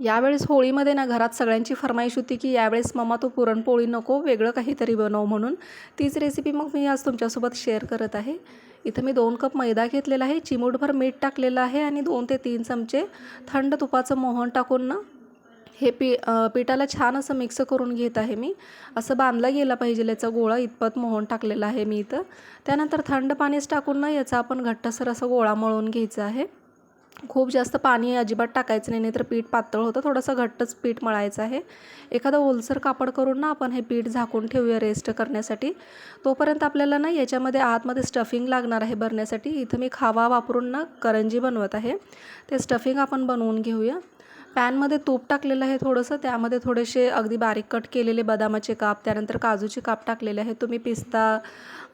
यावेळेस होळीमध्ये ना घरात सगळ्यांची फरमाईश होती की यावेळेस मम्मा तू पुरणपोळी नको वेगळं काहीतरी बनव म्हणून. तीच रेसिपी मग मी आज तुमच्यासोबत शेअर करत आहे. इथं मी दोन कप मैदा घेतलेला आहे चिमूटभर मीठ टाकलेलं आहे आणि दोन ते तीन चमचे थंड तुपाचं मोहन टाकून ना हे पी पिठाला छान असं मिक्स करून घेत आहे मी. असं बांधला गेला पाहिजे याचा गोळा इतपत मोहन टाकलेला आहे मी इथं. त्यानंतर थंड पाणीच टाकून ना याचा आपण घट्टसर असं गोळा मळून घ्यायचा आहे. खूप जास्त पाणी अजिबात टाकायचं नाही नाहीतर पीठ पातळ होतं. थोडंसं घट्टच पीठ मळायचं आहे. एखादं ओलसर कापड करून ना आपण हे पीठ झाकून ठेवूया रेस्ट करण्यासाठी. तोपर्यंत आपल्याला ना याच्यामध्ये आतमध्ये स्टफिंग लागणार आहे भरण्यासाठी. इथं मी खावा वापरून ना करंजी बनवत आहे. ते स्टफिंग आपण बनवून घेऊया. पॅनमध्ये तूप टाकलेलं आहे थोडंसं त्यामध्ये थोडेसे अगदी बारीक कट केलेले बदामाचे काप त्यानंतर काजूचे काप टाकलेले आहेत. तुम्ही पिस्ता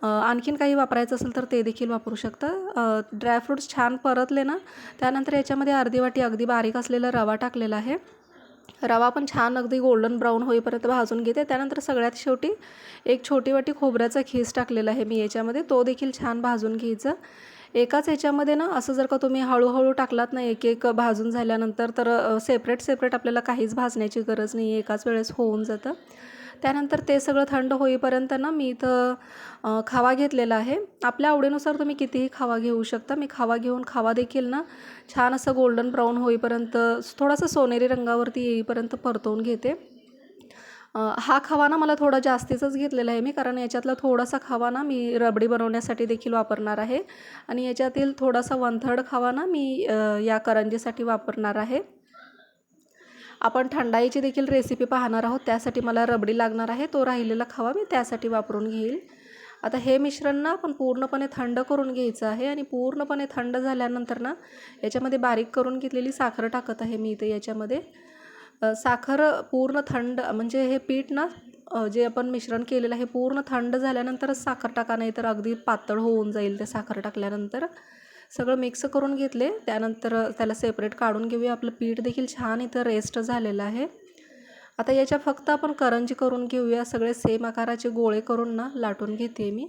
आणखीन काही वापरायचं असेल तर ते देखील वापरू शकता. ड्रायफ्रूट्स छान परतले ना त्यानंतर याच्यामध्ये अर्धी वाटी अगदी बारीक असलेला रवा टाकलेला आहे. रवा पण छान अगदी गोल्डन ब्राऊन होईपर्यंत भाजून घेते. त्यानंतर सगळ्यात शेवटी एक छोटी वाटी खोबऱ्याचा खीस टाकलेला आहे मी याच्यामध्ये. तो देखील छान भाजून घ्यायचा. एकाच याच्यामध्ये ना असं जर का तुम्ही हळूहळू टाकलात ना एक एक भाजून झाल्यानंतर तर सेपरेट सेपरेट आपल्याला काहीच भाजण्याची गरज नाही आहे एकाच वेळेस होऊन जातं. त्यानंतर ते सगळं थंड होईपर्यंत ना मी इथं खावा घेतलेला आहे. आपल्या आवडीनुसार तुम्ही कितीही खावा घेऊ शकता. मी खावा घेऊन खावा देखील ना छान असं गोल्डन ब्राऊन होईपर्यंत थोडासा सोनेरी रंगावरती येईपर्यंत परतवून घेते. हा खवाना मला थोडा जास्तीचाच घेतलेला आहे मी कारण याच्यातला थोडासा खावा ना मी रबडी बनवण्यासाठी देखील वापरणार आहे. आणि याच्यातील थोडासा वन थर्ड खावा ना मी या करंजीसाठी वापरणार आहे. आपण थंडाईची देखील रेसिपी पाहणार आहोत त्यासाठी मला रबडी लागणार आहे. तो राहिलेला खावा मी त्यासाठी वापरून घेईल. आता हे मिश्रण ना आपण पूर्णपणे थंड करून घ्यायचं आहे आणि पूर्णपणे थंड झाल्यानंतर ना याच्यामध्ये बारीक करून घेतलेली साखर टाकत आहे मी इथे याच्यामध्ये. साखर पूर्ण थंड म्हणजे हे पीठ ना जे आपण मिश्रण केलेलं आहे पूर्ण थंड झाल्यानंतरच साखर टाका नाही तर अगदी पातळ होऊन जाईल ते साखर टाकल्यानंतर. सगळं मिक्स करून घेतले त्यानंतर त्याला सेपरेट काढून घेऊया. आपलं पीठ देखील छान इथं रेस्ट झालेलं आहे. आता याच्या फक्त आपण करंजी करून घेऊया. सगळे सेम आकाराचे गोळे करून ना लाटून घेते मी.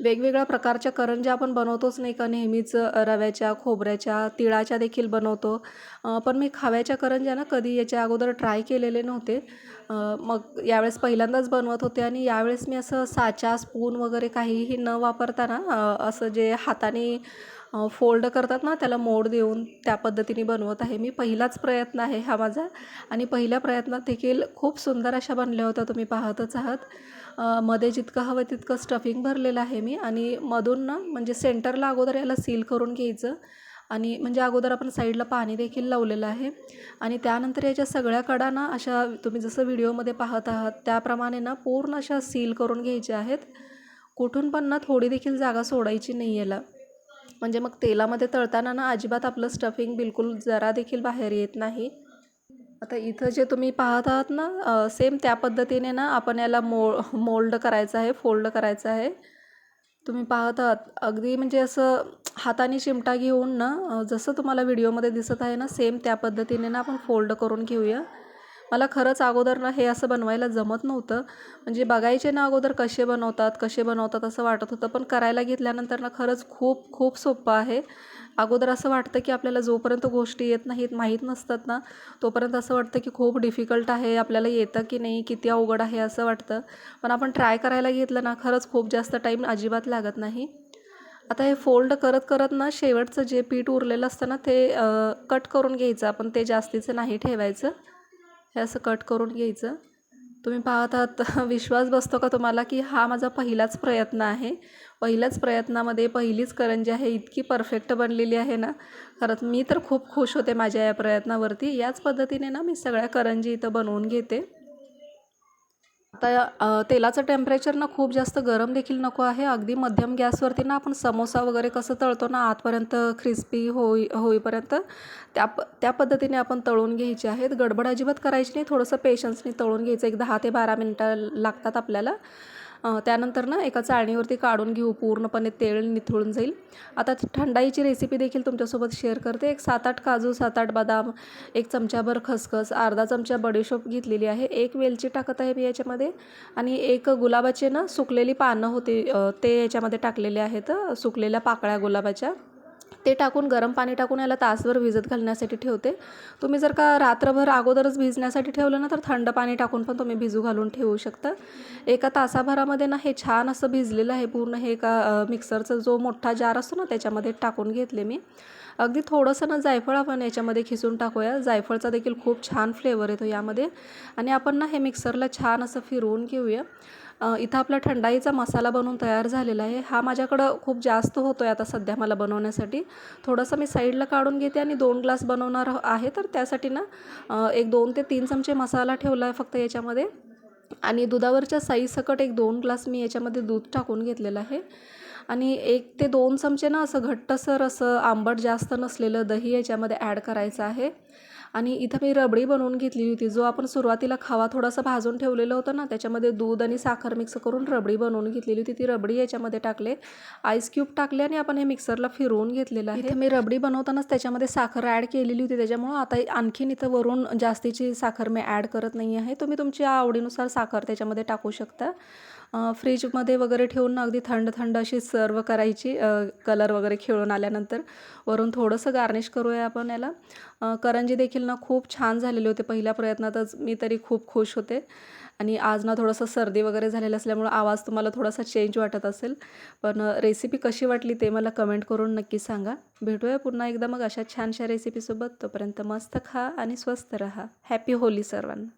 वेगवेगळ्या प्रकारच्या करंज्या आपण बनवतोच नाही का? नेहमीच रव्याच्या खोबऱ्याच्या तिळाच्या देखील बनवतो. पण मी खाव्याच्या करंज्या ना कधी याच्या अगोदर ट्राय केलेले नव्हते. मग यावेळेस पहिल्यांदाच बनवत होते आणि यावेळेस मी असं साचा स्पून वगैरे काहीही न वापरता ना असं जे हाताने फोल्ड करतात ना त्याला मोड देऊन त्या पद्धतीने बनवत आहे. मी पहिलाच प्रयत्न आहे हा माझा. आणि पहिल्या प्रयत्नात देखील खूप सुंदर अशा बनल्या होत्या तुम्ही पाहतच आहात. मध्ये जितकं हवं तितकं स्टफिंग भरलेलं आहे मी. आणि मधून ना म्हणजे सेंटरला अगोदर याला सील करून घ्यायचं. आणि म्हणजे अगोदर आपण साईडला पाणी देखील लावलेलं आहे. आणि त्यानंतर याच्या सगळ्या कडा ना अशा तुम्ही जसं व्हिडिओमध्ये पाहत आहात त्याप्रमाणे ना पूर्ण अशा सील करून घ्यायच्या आहेत. कुठून पण ना थोडी देखील जागा सोडायची नाही याला. म्हणजे मग तेलामध्ये तळताना ना अजिबात आपलं स्टफिंग बिलकुल जरा देखील बाहेर येत नाही. आता इथं जे तुम्ही पाहत आहात ना सेम त्या पद्धतीने ना आपण याला मो मोल्ड करायचं आहे फोल्ड करायचं आहे. तुम्ही पाहत आहात अगदी म्हणजे असं हाताने चिमटा घेऊन ना जसं तुम्हाला व्हिडिओमध्ये दिसत आहे ना सेम त्या पद्धतीने ना आपण फोल्ड करून घेऊया. मला खरंच अगोदर ना हे असं बनवायला जमत नव्हतं. म्हणजे बघायचे ना अगोदर कसे बनवतात कसे बनवतात असं वाटत होतं. पण करायला घेतल्यानंतर ना खरंच खूप खूप सोपं आहे. अगोदर असं वाटतं की आपल्याला जोपर्यंत गोष्टी येत नाहीत माहीत नसतात ना तोपर्यंत असं वाटतं की खूप डिफिकल्ट आहे आपल्याला येतं की नाही किती अवघड आहे असं वाटतं. पण आपण ट्राय करायला घेतलं ना खरंच खूप जास्त टाईम अजिबात लागत नाही. आता हे फोल्ड करत करत ना शेवटचं जे पीठ उरलेलं असतं ना ते कट करून घ्यायचं. आपण ते जास्तीचं नाही ठेवायचं. हे असं कट करून घ्यायचं. तुम्ही पाहत आहात विश्वास बसतो का तुम्हाला की हा माझा पहिलाच प्रयत्न आहे? पहिल्याच प्रयत्नामध्ये पहिलीच करंजी आहे इतकी परफेक्ट बनलेली आहे ना? खरंच मी तर खूप खुश होते माझ्या या प्रयत्नावरती. याच पद्धतीने ना मी सगळ्या करंजी इथं बनवून घेते. आता तेलाचं टेम्परेचर ना खूप जास्त गरम देखील नको आहे. अगदी मध्यम गॅसवरती ना आपण समोसा वगैरे कसं तळतो ना आतपर्यंत क्रिस्पी होई होईपर्यंत त्या प त्या पद्धतीने आपण तळून घ्यायचे आहेत. गडबड अजिबात करायची नाही. थोडंसं पेशन्सनी तळून घ्यायचं. एक दहा ते बारा मिनटं लागतात आपल्याला. त्यानंतर ना एका चाळणीवरती काढून घेऊ पूर्णपणे तेल निथळून जाईल. आता थंडाईची रेसिपी देखील तुमच्यासोबत शेअर करते. एक सात आठ काजू सात आठ बदाम एक चमचाभर खसखस अर्धा चमचा बडीशोप घेतलेली आहे. एक वेलची टाकत आहे मी याच्यामध्ये. आणि एक गुलाबाचे ना सुकलेली पानं होती ते याच्यामध्ये टाकलेले आहेत. सुकलेल्या पाकळ्या गुलाबाच्या. ते टाकून गरम पाणी टाकून याला तासभर भिजत घालण्यासाठी ठेवते. तुम्ही जर का रात्रभर अगोदरच भिजण्यासाठी ठेवलं ना तर थंड पाणी टाकून पण तुम्ही भिजू घालून ठेवू शकता. एका तासाभरामध्ये ना हे छान असं भिजलेलं आहे पूर्ण. हे का मिक्सरचा जो मोठा जार असतो ना त्याच्यामध्ये टाकून घेतले मी. अगदी थोडंसं ना जायफळ आपण याच्यामध्ये खिसून टाकूया. जायफळचा देखील खूप छान फ्लेवर येतो यामध्ये. आणि आपण ना हे मिक्सरला छान असं फिरवून घेऊया. इथं आपला थंडाईचा मसाला बनवून तयार झालेला आहे. हा माझ्याकडं खूप जास्त होतो आहे आता सध्या मला बनवण्यासाठी. थोडंसं मी साईडला काढून घेते आणि दोन ग्लास बनवणार आहे. तर त्यासाठी ना एक दोन ते तीन चमचे मसाला ठेवला आहे फक्त याच्यामध्ये. आणि दुधावरच्या साईसकट एक दोन ग्लास मी याच्यामध्ये दूध टाकून घेतलेलं आहे. आणि एक ते दोन चमचे ना असं घट्टसर असं आंबट जास्त नसलेलं दही याच्यामध्ये ॲड करायचं आहे. आणि इथं मी रबडी बनवून घेतलेली होती. जो आपण सुरुवातीला खावा थोडासा भाजून ठेवलेलं होतं ना त्याच्यामध्ये दूध आणि साखर मिक्स करून रबडी बनवून घेतलेली होती. ती रबडी याच्यामध्ये टाकले. आईस क्यूब टाकले आणि आपण हे मिक्सरला फिरवून घेतलेलं आहे. मी रबडी बनवतानाच त्याच्यामध्ये साखर ॲड केलेली होती. त्याच्यामुळं आता आणखीन इथं वरून जास्तीची साखर मी ॲड करत नाही आहे तुम्ही तुमच्या आवडीनुसार साखर त्याच्यामध्ये टाकू शकता. फ्रीजमध्ये वगैरे ठेवून अगदी थंड थंड अशी सर्व करायची कलर वगैरे खेळून आल्यानंतर. वरून थोडंसं गार्निश करूया आपण याला. करंजी देखील ना खूप छान झालेले होते. पहिल्या प्रयत्नातच मी तरी खूप खुश होते. आणि आज ना थोडंसं सर्दी वगैरे झालेलं असल्यामुळं आवाज तुम्हाला थोडासा चेंज वाटत असेल. पण रेसिपी कशी वाटली ते मला कमेंट करून नक्की सांगा. भेटूया पुन्हा एकदा मग अशा छानशा रेसिपीसोबत तोपर्यंत मस्त खा आणि स्वस्त रहा. हॅपी होली सर्वांना.